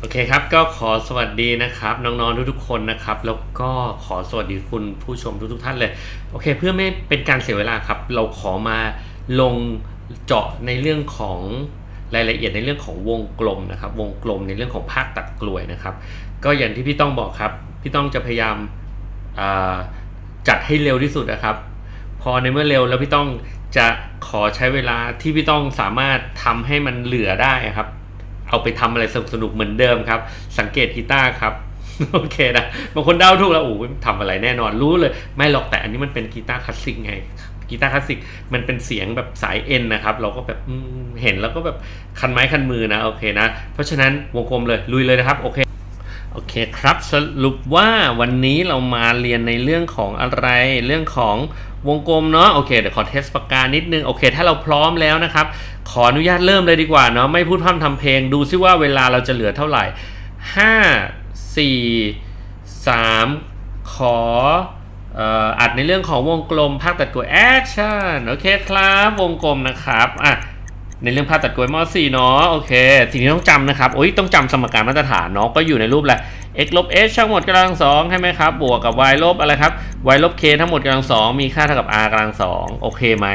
โอเคครับก็ขอสวัสดีนะครับน้องๆทุกๆคนนะครับ แล้วก็ขอสวัสดีคุณผู้ชมทุกๆท่านเลยโอเค เพื่อไม่เป็นการเสียเวลาครับ เราขอมาลงเจาะในเรื่องของรายละเอียดในเรื่องของวงกลมนะครับ วงกลมในเรื่องของภาคตัดกลวยนะครับ ก็อย่างที่พี่ต้องบอกครับพี่ต้องจะพยายามาจัดให้เร็วที่สุดนะครับ พอในเมื่อเร็วแล้วพี่ต้องจะขอใช้เวลาที่พี่ต้องสามารถทำให้มันเหลือได้ครับ เอาไปทำอะไรสนุกๆเหมือนเดิมครับ สังเกตกีตาร์ครับโอเคนะบางคนเดาถูกแล้วโอ้ทำอะไรแน่นอนรู้เลย ไม่หรอกแต่อันนี้มันเป็นกีตาร์คลาสสิกไงกีตาร์คลาสสิกมันเป็นเสียงแบบสายเอ็นนะครับ เราก็แบบเห็นแล้วก็แบบคันไม้คันมือนะโอเคนะ เพราะฉะนั้นวงกลมเลยลุยเลยนะครับโอเค โอเคครับสรุปว่าวันนี้เรามาเรียนในเรื่องของอะไร เรื่องของวงกลมเนาะโอเคเดี๋ยวขอเทสปากกานิดนึงโอเค ถ้าเราพร้อมแล้วนะครับ ขออนุญาตเริ่มเลยดีกว่าเนาะไม่พูดพร่ำทำเพลงดูซิว่าเวลาเราจะเหลือเท่าไหร่ 5 4 3 ขออ่ออัดในเรื่องของวงกลมภาคตัดกลวยแอคชั่นโอเคครับ วงกลมนะครับอะ ในเรื่องภาพตัดกลวยม .4 เนาะโอเคสิ่งที่ต้องจำนะครับโอ้ยต้องจำสมการมาตรฐานเนาะก็อยู่ในรูปแหละ x ลบ h ทั้งหมดกำลังสองใช่ไหมครับ บวกกับ y ลบอะไรครับ y ลบ k ทั้งหมดกำลังสองมีค่าเท่ากับ r กำลังสองโอเคไหม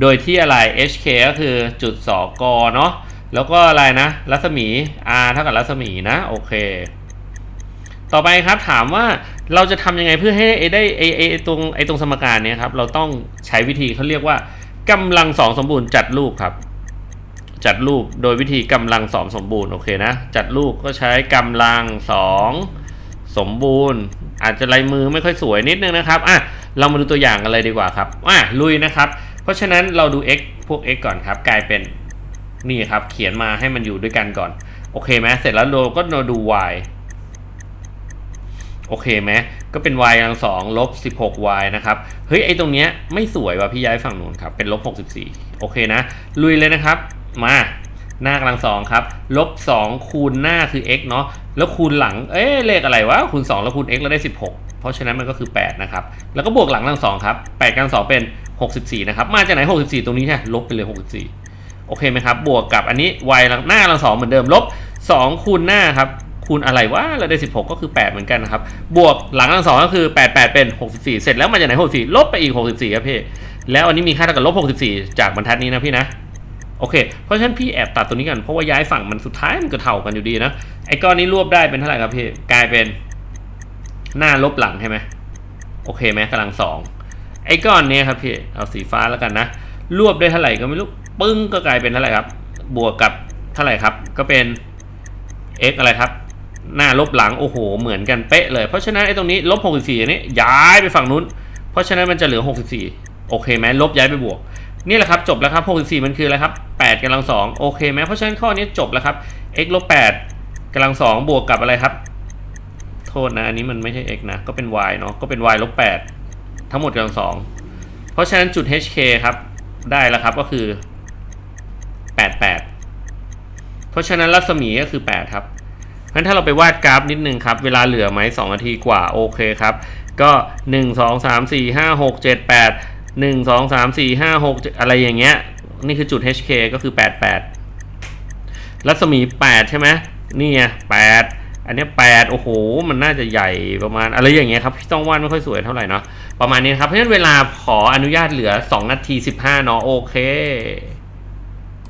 โดยที่อะไร hk ก็คือจุดสอกเนาะแล้วก็อะไรนะ รัศมี r เท่ากับรัศมีนะโอเค ต่อไปครับถามว่าเราจะทำยังไงเพื่อให้ได้ไอ้ไอตรงไอ้ตรงสมการเนี้ยครับเราต้องใช้วิธีเขาเรียกว่ากำลังสองสมบูรณ์จัดรูปครับ จัดรูปโดยวิธีกำลังสองสมบูรณ์โอเคนะ จัดรูปก็ใช้กำลังสองสมบูรณ์ อาจจะลายมือไม่ค่อยสวยนิดนึงนะครับอะเรามาดูตัวอย่างกันเลยดีกว่าครับอะลุยนะครับ เพราะฉะนั้นเราดู x พวก x ก่อนครับ กลายเป็นนี่ครับ เขียนมาให้มันอยู่ด้วยกันก่อน โอเคไหมเสร็จแล้วเราก็มาดู y โอเคไหมก็เป็น y กำลังสองลบ 16y นะครับเฮ้ยไอตรงเนี้ยไม่สวยว่ะพี่ย้ายฝั่งนู้นครับเป็นลบ64โอเคนะลุยเลยนะครับ มา หน้ากำลังสองครับ ลบ2คูณหน้าคือ x เนาะ แล้วคูณหลัง เอ๊ะเลขอะไรวะ คูณ 2 แล้วคูณ x แล้วได้ 16 เพราะฉะนั้นมันก็คือ 8 นะครับ แล้วก็บวกหลังกำลังสองครับ8กำลังสองเป็น 64 นะครับ มาจากไหน 64 ตรงนี้ใช่ลบไปเลย 64 โอเคไหมครับ บวกกับอันนี้ y หลังหน้ากำลังสองเหมือนเดิม ลบ 2 คูณหน้าครับ คูณอะไรวะเราได้ 16 ก็คือ 8 เหมือนกันนะครับ บวกหลังกำลังสองก็คือ 8 8 เป็น 64 เสร็จแล้วมาจากไหน 64 ลบไปอีก 64ครับพี่แล้วอันนี้มีค่าเท่ากับลบ64 จากบรรทัดนี้นะพี่นะ โอเค เพราะฉะนั้นพี่แอบตัดตัวนี้กันเพราะว่าย้ายฝั่งมันสุดท้ายมันก็เท่ากันอยู่ดีนะ ไอ้ก้อนนี้รวบได้เป็นเท่าไหร่ครับพี่ กลายเป็นหน้าลบหลังใช่ไหมโอเคไหมกำลังสองไอ้ก้อนนี้ครับพี่ เอาสีฟ้าแล้วกันนะ รวบได้เท่าไหร่ก็ไม่รู้ปึ้งก็กลายเป็นเท่าไหร่ครับ บวกกับเท่าไหร่ครับ ก็เป็น x อะไรครับ หน้าลบหลังโอ้โห เหมือนกันเป๊ะเลย เพราะฉะนั้นไอ้ตรงนี้ลบ64อันนี้ย้ายไปฝั่งนู้น เพราะฉะนั้นมันจะเหลือ 64 โอเคไหมลบย้ายไปบวก นี่แหละครับจบแล้วครับ64มันคืออะไรครับ8กำลัง2โอเคไหมเพราะฉะนั้นข้อนี้จบแล้วครับ x ลบ8กำลัง2บวกกับอะไรครับ โทษนะอันนี้มันไม่ใช่ x นะก็เป็น y เนาะก็เป็น y ลบ8ทั้งหมดกำลัง2เพราะฉะนั้นจุด hk ครับได้แล้วครับก็คือ 88 เพราะฉะนั้นรัศมีก็คือ 8 ครับงั้นถ้าเราไปวาดกราฟนิดนึงครับ เวลาเหลือไหม2นาทีกว่าโอเคครับ ก็ 1 2 3 4 5 6 7 8 หนึ่งสองสามสี่ห้าหกอะไรอย่างเงี้ย นี่คือจุด HK ก็คือแปดแปดรัศมีแปดใช่ไหมนี่ไงแปดอันนี้แปดโอ้โห มันน่าจะใหญ่ประมาณอะไรอย่างเงี้ยครับพี่ต้องวาดไม่ค่อยสวยเท่าไหร่เนาะประมาณนี้ครับเพราะฉะนั้นเวลาขออนุญาตเหลือ 2 นาที 15 เนาะโอเค